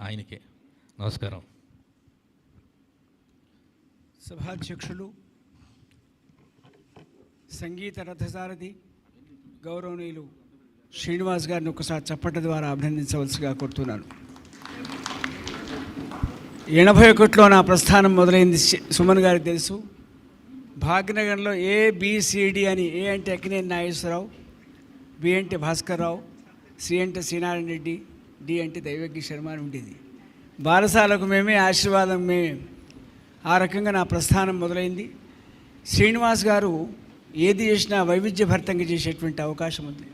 ఆయనకే. నమస్కారం. సభాధ్యక్షులు సంగీత రథసారథి గౌరవనీయులు శ్రీనివాస్ గారిని ఒకసారి చప్పట్ల ద్వారా అభినందించవలసిగా కోరుతున్నాను. ఎనభై ఒకటిలో నా ప్రస్థానం మొదలైంది సుమన్ గారికి తెలుసు. భాగ్యనగర్లో ఏ అని ఏ అంటే అక్కినేని నాగేశ్వరరావు బి అంటే భాస్కర్ రావు సి అంటే శ్రీనారాయణ రెడ్డి డి అంటే దైవజ్ఞ శర్మ అని ఉండేది. బారసాలకు మేమే ఆశీర్వాదం మేమే ఆ రకంగా నా ప్రస్థానం మొదలైంది. శ్రీనివాస్ గారు ఏది చేసినా వైవిధ్యభరితంగా చేసేటువంటి అవకాశం ఉంది.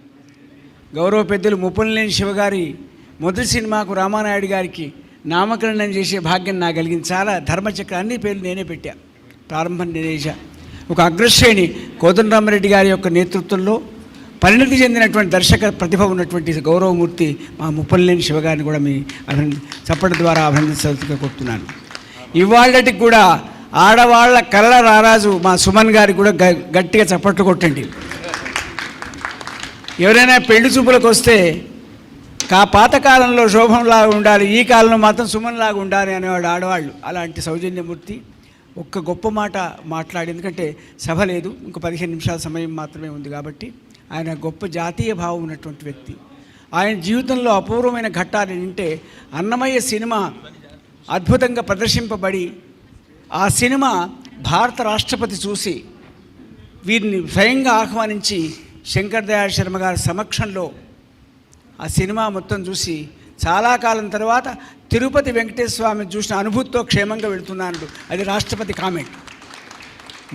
గౌరవ పెద్దలు ముప్పలనేని శివగారి మొదటి సినిమాకు రామానాయుడు గారికి నామకరణం చేసే భాగ్యం నాకు కలిగింది. చాలా ధర్మచక్ర అన్ని పేర్లు నేనే పెట్టా. ప్రారంభం నేనే చేశా. ఒక అగ్రశ్రేణి కోదండరామరెడ్డి గారి యొక్క నేతృత్వంలో పరిణతి చెందినటువంటి దర్శక ప్రతిభ ఉన్నటువంటి గౌరవమూర్తి మా ముప్పలేని శివగారిని కూడా మీ అభినంది చప్పటి ద్వారా అభినందించాల్సిందిగా కోరుతున్నాను. ఇవాళటికి కూడా ఆడవాళ్ళ కళ్ళ రారాజు మా సుమన్ గారికి కూడా గ- గట్టిగా చప్పట్లు కొట్టండి. ఎవరైనా పెళ్ళి చూపులకు వస్తే కా పాతకాలంలో శోభంలాగా ఉండాలి ఈ కాలంలో మాత్రం సుమన్లాగా ఉండాలి అనేవాడు ఆడవాళ్ళు. అలాంటి సౌజన్యమూర్తి ఒక్క గొప్ప మాట మాట్లాడి ఎందుకంటే సభ లేదు ఇంకో పదిహేను నిమిషాల సమయం మాత్రమే ఉంది కాబట్టి ఆయన గొప్ప జాతీయ భావం ఉన్నటువంటి వ్యక్తి. ఆయన జీవితంలో అపూర్వమైన ఘట్టాన్ని వింటే అన్నమయ్య సినిమా అద్భుతంగా ప్రదర్శింపబడి ఆ సినిమా భారత రాష్ట్రపతి చూసి వీరిని స్వయంగా ఆహ్వానించి శంకర్ దయాళ్ శర్మ గారి సమక్షంలో ఆ సినిమా మొత్తం చూసి చాలా కాలం తర్వాత తిరుపతి వెంకటేశ్వర స్వామి చూసిన అనుభూతితో క్షేమంగా వెళుతున్నాను అది రాష్ట్రపతి కామెంట్.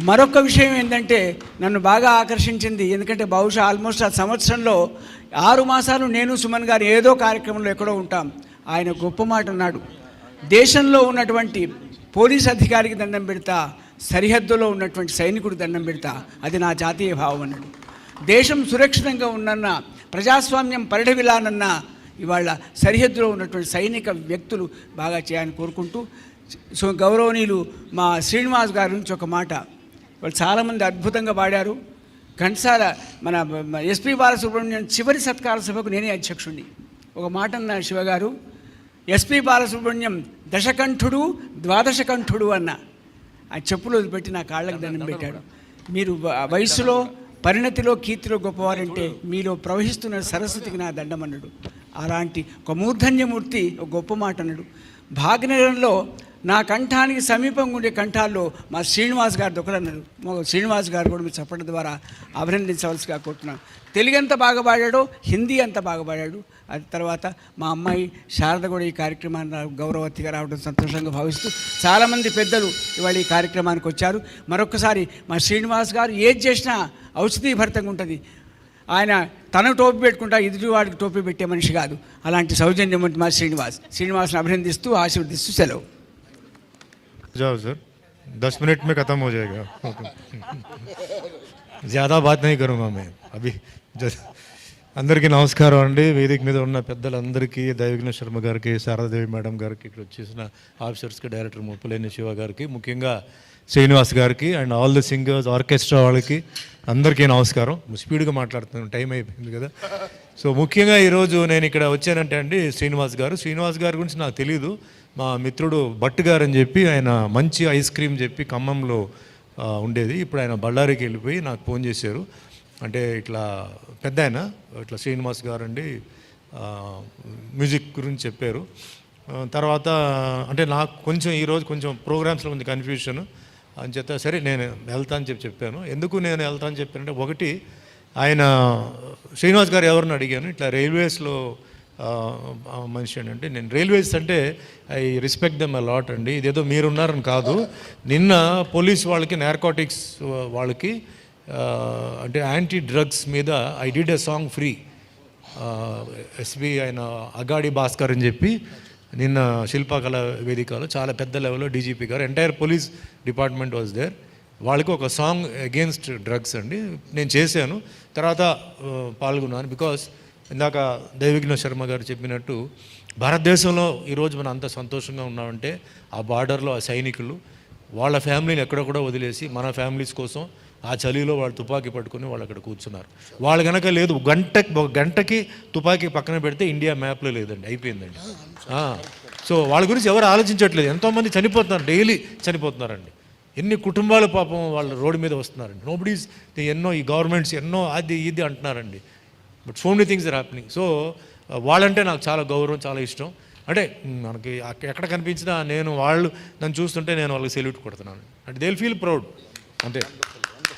మరొక విషయం ఏంటంటే నన్ను బాగా ఆకర్షించింది ఎందుకంటే బహుశా ఆల్మోస్ట్ ఆ సంవత్సరంలో ఆరు మాసాలు నేను సుమన్ గారు ఏదో కార్యక్రమంలో ఎక్కడో ఉంటాం. ఆయన గొప్ప మాట అన్నాడు. దేశంలో ఉన్నటువంటి పోలీస్ అధికారికి దండం పెడతా సరిహద్దులో ఉన్నటువంటి సైనికుడు దండం పెడతా అది నా జాతీయ భావం అన్నాడు. దేశం సురక్షితంగా ఉన్నన్న ప్రజాస్వామ్యం పరిఢవిలానన్న ఇవాళ సరిహద్దులో ఉన్నటువంటి సైనిక వ్యక్తులు బాగా చేయాలని కోరుకుంటూ సో గౌరవనీయులు మా శ్రీనివాస్ గారి నుంచి ఒక మాట. వాళ్ళు చాలామంది అద్భుతంగా పాడారు. ఘంటసాల మన ఎస్పి బాలసుబ్రహ్మణ్యం చివరి సత్కార సభకు నేనే అధ్యక్షుడిని ఒక మాట అన్న శివగారు ఎస్పి బాలసుబ్రహ్మణ్యం దశకంఠుడు ద్వాదశకంఠుడు అన్న. ఆ చెప్పులు వదిలిపెట్టి నా కాళ్ళకి దండం పెట్టాడు. మీరు వయసులో పరిణతిలో కీర్తిలో గొప్పవారంటే మీలో ప్రవహిస్తున్న సరస్వతికి నా దండం అన్నాడు అలాంటి ఒక మూర్ధన్యమూర్తి ఒక గొప్ప మాట అన్నాడు. భాగ్యనగరంలో నా కంఠానికి సమీపంగా ఉండే కంఠాల్లో మా శ్రీనివాస్ గారు ఒకడన్నారు శ్రీనివాస్ గారు కూడా మీరు చెప్పడం ద్వారా అభినందించవలసిగా కోరుతున్నాను. తెలుగు ఎంత బాగా పాడాడో హిందీ అంత బాగా పాడాడు అది తర్వాత మా అమ్మాయి శారద కూడా ఈ కార్యక్రమాన్ని గౌరవతిగా రావడం సంతోషంగా భావిస్తూ చాలామంది పెద్దలు ఇవాళ ఈ కార్యక్రమానికి వచ్చారు. మరొకసారి మా శ్రీనివాస్ గారు ఏది చేసినా ఔషధీభరితంగా ఉంటుంది. ఆయన తన టోపీ పెట్టుకుంటా ఎదుటి వాడికి టోపీ పెట్టే మనిషి కాదు. అలాంటి సౌజన్యం ఉంది మా శ్రీనివాస్. శ్రీనివాస్ని అభినందిస్తూ ఆశీర్వదిస్తూ సెలవు. जाओ सर दस मिनट में ख़त्म हो जाएगा ज़्यादा बात नहीं करूँगा मैं अभी जस्ट అందరికీ నమస్కారం అండి వేదిక మీద ఉన్న పెద్దలందరికీ దైవజ్ఞ శర్మ గారికి శారదాదేవి మేడం గారికి ఇక్కడ వచ్చేసిన ఆఫీసర్స్కి డైరెక్టర్ ముప్పలేని శివ గారికి ముఖ్యంగా శ్రీనివాస్ గారికి and all the singers orchestra వాళ్ళకి అందరికీ నమస్కారం స్పీడ్గా మాట్లాడుతున్నాను టైం అయిపోయింది కదా సో ముఖ్యంగా ఈరోజు నేను ఇక్కడ వచ్చానంటే అండి శ్రీనివాస్ గారు శ్రీనివాస్ గారి గురించి నాకు తెలియదు మా మిత్రుడు భట్ గారు అని చెప్పి ఆయన మంచి ఐస్ క్రీమ్ చెప్పి ఖమ్మంలో ఉండేది. ఇప్పుడు ఆయన బళ్ళారికి వెళ్ళిపోయి నాకు ఫోన్ చేశారు. అంటే ఇట్లా పెద్ద ఆయన ఇట్లా శ్రీనివాస్ గారు అండి మ్యూజిక్ గురించి చెప్పారు. తర్వాత అంటే నాకు కొంచెం ఈరోజు కొంచెం ప్రోగ్రామ్స్లో ఉంది కన్ఫ్యూషన్. అని చెప్తే సరే నేను వెళ్తా అని చెప్పి చెప్పాను. ఎందుకు నేను వెళ్తా అని చెప్పానంటే ఒకటి ఆయన శ్రీనివాస్ గారు ఎవరిని అడిగాను ఇట్లా రైల్వేస్లో మనిషి అండి నేను రైల్వేస్ అంటే I respect them a lot అండి. ఇదేదో మీరున్నారని కాదు. నిన్న పోలీస్ వాళ్ళకి నార్కోటిక్స్ వాళ్ళకి అంటే యాంటీ డ్రగ్స్ మీద I did a song free SB ఆయన అగాడి భాస్కర్ అని చెప్పి నిన్న శిల్పకళ వేదికలో చాలా పెద్ద లెవెల్లో డీజీపీ గారు entire police department was there వాళ్ళకి ఒక సాంగ్ అగేన్స్ట్ డ్రగ్స్ అండి. నేను చేశాను. తర్వాత పాల్గొన్నాను. బికాస్ ఇందాక దైవజ్ఞ శర్మ గారు చెప్పినట్టు భారతదేశంలో ఈరోజు మనం అంత సంతోషంగా ఉన్నామంటే ఆ బార్డర్లో ఆ సైనికులు వాళ్ళ ఫ్యామిలీని ఎక్కడ కూడా వదిలేసి మన ఫ్యామిలీస్ కోసం ఆ చలిలో వాళ్ళు తుపాకీ పట్టుకుని వాళ్ళు అక్కడ కూర్చున్నారు. వాళ్ళు గనక లేదు గంట ఒక గంటకి తుపాకీ పక్కన పెడితే ఇండియా మ్యాప్లో లేదండి అయిపోయిందండి. సో వాళ్ళ గురించి ఎవరు ఆలోచించట్లేదు. ఎంతోమంది చనిపోతున్నారు డైలీ చనిపోతున్నారండి. ఎన్ని కుటుంబాలు పాపం వాళ్ళు రోడ్డు మీద వస్తున్నారండి. నోబడీస్ ఎన్నో ఈ గవర్నమెంట్స్ ఎన్నో అది ఇది అంటున్నారండి. But so many things are happening so వాళ్ళంటే నాకు చాలా గౌరవం చాలా ఇష్టం. అంటే మనకి ఎక్కడ కనిపించినా నేను వాళ్ళు నన్ను చూస్తుంటే నేను వాళ్ళకి సెల్యూట్ కొడుతున్నాను. అంటే దే ఫీల్ ప్రౌడ్ అంతే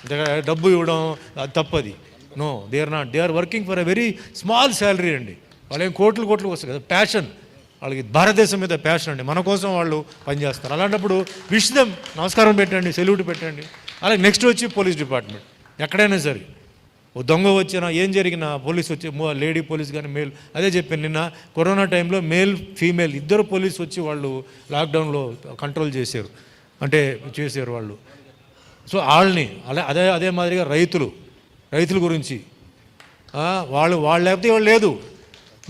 అంతే డబ్బు ఇవ్వడం అది తప్పది. No they are not they are working for a very small salary అండి. వాళ్ళేం కోట్లు కోట్లు వస్తాయి కదా. ప్యాషన్ వాళ్ళకి భారతదేశం మీద ప్యాషన్ అండి. మన కోసం వాళ్ళు పనిచేస్తారు అలాంటప్పుడు విష్ నమస్కారం పెట్టండి సెల్యూట్ పెట్టండి. అలాగే నెక్స్ట్ వచ్చి పోలీస్ డిపార్ట్మెంట్ ఎక్కడైనా సరే. ఓ దొంగ వచ్చినా ఏం జరిగినా పోలీస్ వచ్చి లేడీ పోలీస్ కానీ మేల్ అదే చెప్పాను నిన్న కరోనా టైంలో మేల్ ఫీమేల్ ఇద్దరు పోలీస్ వచ్చి వాళ్ళు లాక్డౌన్లో కంట్రోల్ చేశారు. అంటే చేశారు వాళ్ళు. సో వాళ్ళని అలా అదే అదే మాదిరిగా రైతులు రైతుల గురించి. వాళ్ళు వాళ్ళు లేకపోతే వాళ్ళు లేదు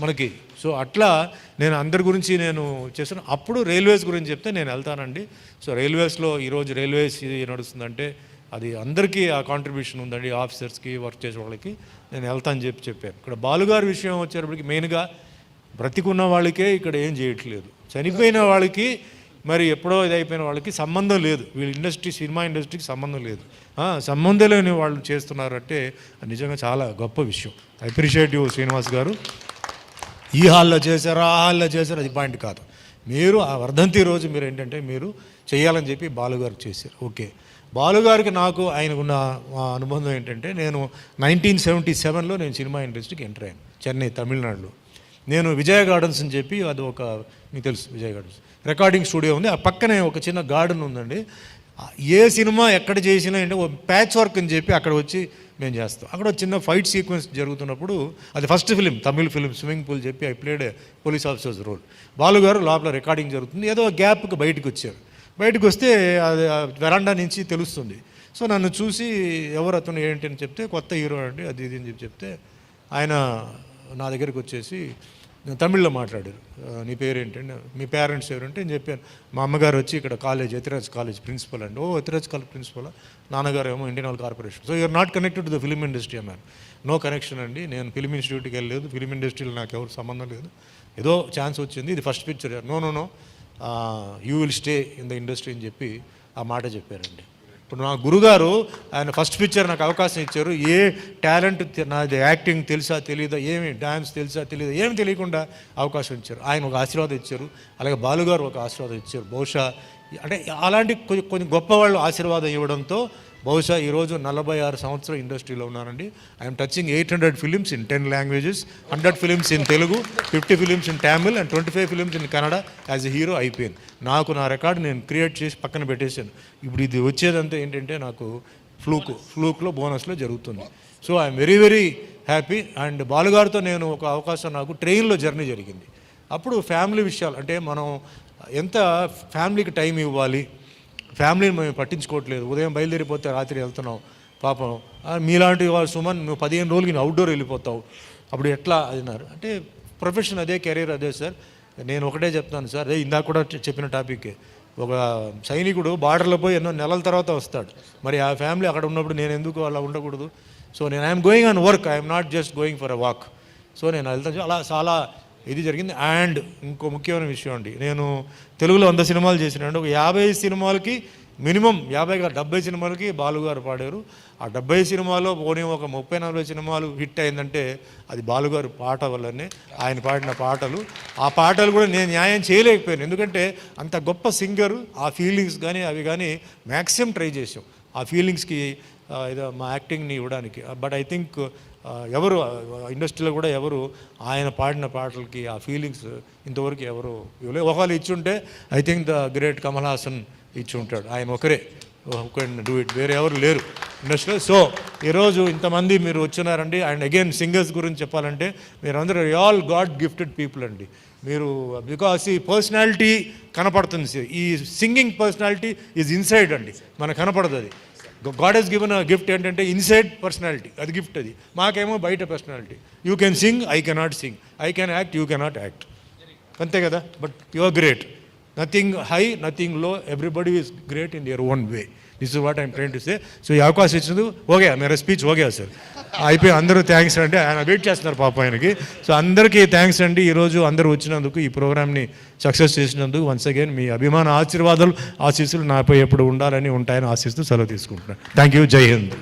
మనకి. సో అట్లా నేను అందరి గురించి నేను చేస్తున్నాను అప్పుడు రైల్వేస్ గురించి చెప్తే నేను వెళ్తానండి. సో రైల్వేస్లో ఈరోజు రైల్వేస్ ఇది నడుస్తుందంటే అది అందరికీ ఆ కాంట్రిబ్యూషన్ ఉందండి ఆఫీసర్స్కి వర్క్ చేసే వాళ్ళకి. నేను వెళ్తాను చెప్పి చెప్పాను. ఇక్కడ బాలుగారి విషయం వచ్చేటప్పటికి మెయిన్గా బ్రతికున్న వాళ్ళకే ఇక్కడ ఏం చేయట్లేదు. చనిపోయిన వాళ్ళకి మరి ఎప్పుడో ఇది అయిపోయిన వాళ్ళకి సంబంధం లేదు. వీళ్ళ ఇండస్ట్రీ సినిమా ఇండస్ట్రీకి సంబంధం లేదు. సంబంధం లేని వాళ్ళు చేస్తున్నారంటే నిజంగా చాలా గొప్ప విషయం. ఐ అప్రిషియేట్ యూ శ్రీనివాస్ గారు. ఈ హాల్లో చేశారు ఆ హాల్లో చేశారు అది పాయింట్ కాదు. మీరు ఆ వర్ధంతి రోజు మీరు ఏంటంటే మీరు చేయాలని చెప్పి బాలుగారు చేశారు. ఓకే. బాలుగారికి నాకు ఆయనకున్న అనుబంధం ఏంటంటే నేను నైన్టీన్ సెవెంటీ సెవెన్లో నేను సినిమా ఇండస్ట్రీకి ఎంటర్ అయ్యాను చెన్నై తమిళనాడులో. నేను విజయ గార్డెన్స్ అని చెప్పి అది ఒక మీకు తెలుసు విజయ గార్డెన్స్. రికార్డింగ్ స్టూడియో ఉంది. ఆ పక్కనే ఒక చిన్న గార్డెన్ ఉందండి. ఏ సినిమా ఎక్కడ చేసినా అంటే ఓ ప్యాచ్ వర్క్ అని చెప్పి అక్కడ వచ్చి మేము చేస్తాం. అక్కడ చిన్న ఫైట్ సీక్వెన్స్ జరుగుతున్నప్పుడు అది first film Tamil film swimming pool చెప్పి I played police officers role. బాలుగారు లోపల రికార్డింగ్ జరుగుతుంది. ఏదో గ్యాప్కి బయటకు వచ్చారు. బయటకు వస్తే అది వెరాండా నుంచి తెలుస్తుంది. సో నన్ను చూసి ఎవరు అతను ఏంటి అని చెప్తే కొత్త హీరో అండి అది ఇది అని చెప్పి చెప్తే ఆయన నా దగ్గరికి వచ్చేసి తమిళ్ళో మాట్లాడారు. నీ పేరేంటండి మీ పేరెంట్స్ ఎవరంటే నేను చెప్పాను. మా అమ్మగారు వచ్చి ఇక్కడ కాలేజ్ ఎతిరాజ్ కాలేజ్ ప్రిన్సిపల్ అండి. Oh Ethiraj college principal? నాన్నగారు ఏమో Indian oil corporation. So you're not connected to the film industry అన్నారు నో కనెక్షన్ అండి. నేను ఫిలిం ఇన్స్టిట్యూట్కి వెళ్ళలేదు. ఫిలిం ఇండస్ట్రీలో నాకు ఎవరు సంబంధం లేదు. ఏదో ఛాన్స్ వచ్చింది. ఇది first picture. No no no. You will stay in the industry అని చెప్పి ఆ మాట చెప్పారండి. ఇప్పుడు నా గురుగారు ఆయన ఫస్ట్ పిక్చర్ నాకు అవకాశం ఇచ్చారు. ఏ టాలెంట్ నాది యాక్టింగ్ తెలుసా తెలియదా ఏమి డ్యాన్స్ తెలుసా తెలియదా ఏమి తెలియకుండా అవకాశం ఇచ్చారు. ఆయన ఒక ఆశీర్వాదం ఇచ్చారు. అలాగే బాలుగారు ఒక ఆశీర్వాదం ఇచ్చారు. బహుశా అంటే అలాంటి కొంచెం కొన్ని గొప్ప వాళ్ళు ఆశీర్వాదం ఇవ్వడంతో బహుశా ఈరోజు నలభై ఆరు సంవత్సరం ఇండస్ట్రీలో ఉన్నానండి I'm touching eight hundred films in ten languages hundred films in Telugu fifty films in Tamil and twenty five films in Kannada as a hero అయిపోయింది నాకు నా రికార్డు నేను క్రియేట్ చేసి పక్కన పెట్టేశాను. ఇప్పుడు ఇది వచ్చేదంతా ఏంటంటే నాకు ఫ్లూక్ ఫ్లూక్లో బోనస్లో జరుగుతుంది. So I'm very very happy and బాలుగారితో నేను ఒక అవకాశం నాకు ట్రైన్లో జర్నీ జరిగింది. అప్పుడు ఫ్యామిలీ విషయాలు అంటే మనం ఎంత ఫ్యామిలీకి టైం ఇవ్వాలి ఫ్యామిలీని మేము పట్టించుకోవట్లేదు. ఉదయం బయలుదేరిపోతే రాత్రి వెళ్తున్నాం పాపం మీలాంటి వాళ్ళు సుమన్ నువ్వు పదిహేను రోజులకి నేను అవుట్డోర్ వెళ్ళిపోతావు. అప్పుడు ఎట్లా అన్నారు. అంటే ప్రొఫెషన్ అదే కెరీర్ అదే సార్. నేను ఒకటే చెప్తాను సార్. అదే ఇందాక కూడా చెప్పిన టాపిక్కే ఒక సైనికుడు బార్డర్లో పోయి ఎన్నో నెలల తర్వాత వస్తాడు. మరి ఆ ఫ్యామిలీ అక్కడ ఉన్నప్పుడు నేను ఎందుకు అలా ఉండకూడదు? సో నేను I'm going on work I'm not just going for a walk so నేను వెళ్తాను. అలా చాలా ఇది జరిగింది. అండ్ ఇంకో ముఖ్యమైన విషయం అండి. నేను తెలుగులో వంద సినిమాలు చేసినాను. ఒక యాభై సినిమాలకి మినిమం యాభై కాదు డెబ్బై సినిమాలకి బాలుగారు పాడారు. ఆ డెబ్బై సినిమాలో పోనీ ఒక ముప్పై నలభై సినిమాలు హిట్ అయిందంటే అది బాలుగారు పాట వల్లనే ఆయన పాడిన పాటలు. ఆ పాటలు కూడా నేను న్యాయం చేయలేకపోయాను. ఎందుకంటే అంత గొప్ప సింగరు ఆ ఫీలింగ్స్ కానీ అవి కానీ మ్యాక్సిమం ట్రై చేసాం ఆ ఫీలింగ్స్కి ఏదో మా యాక్టింగ్ని ఇవ్వడానికి. బట్ ఐ థింక్ ఎవరు ఇండస్ట్రీలో కూడా ఎవరు ఆయన పాడిన పాటలకి ఆ ఫీలింగ్స్ ఇంతవరకు ఎవరు ఇవ్వలేదు ఒకవేళ ఇచ్చుంటే I think the great Kamal Haasan ఇచ్చి ఉంటాడు ఆయన ఒకరే. Can do it. వేరే ఎవరు లేరు ఇండస్ట్రీలో. సో ఈరోజు ఇంతమంది మీరు వచ్చినారండి. అండ్ అగైన్ సింగర్స్ గురించి చెప్పాలంటే మీరందరూ ఆల్ గాడ్ గిఫ్టెడ్ పీపుల్ అండి. మీరు బికాస్ ఈ పర్సనాలిటీ కనపడుతుంది. ఈ సింగింగ్ పర్సనాలిటీ ఈజ్ ఇన్సైడ్ అండి. మనకు కనపడదు అది. గాడ్ హెస్ గివెన్ గిఫ్ట్ ఏంటంటే ఇన్సైడ్ పర్సనాలిటీ అది గిఫ్ట్ అది. మాకేమో బయట personality you can sing I cannot sing I can act you cannot act అంతే కదా? But you are great nothing high నథింగ్లో everybody is great in their own way this is what I'm trying to say so ఈ అవకాశం ఇచ్చినందుకు okay మేర speech okay sir. అయిపోయి అందరూ thanks అండి. ఆయన వెయిట్ చేస్తున్నారు పాప ఆయనకి. సో అందరికీ థ్యాంక్స్ అండి. ఈరోజు అందరూ వచ్చినందుకు ఈ ప్రోగ్రామ్ని సక్సెస్ చేసినందుకు వన్స్ అగైన్ మీ అభిమాన ఆశీర్వాదాలు ఆశీస్సులు నాపై ఎప్పుడు ఉండాలని ఉంటాయని ఆశిస్తూ సెలవు తీసుకుంటున్నాను. థ్యాంక్ యూ జై హింద్.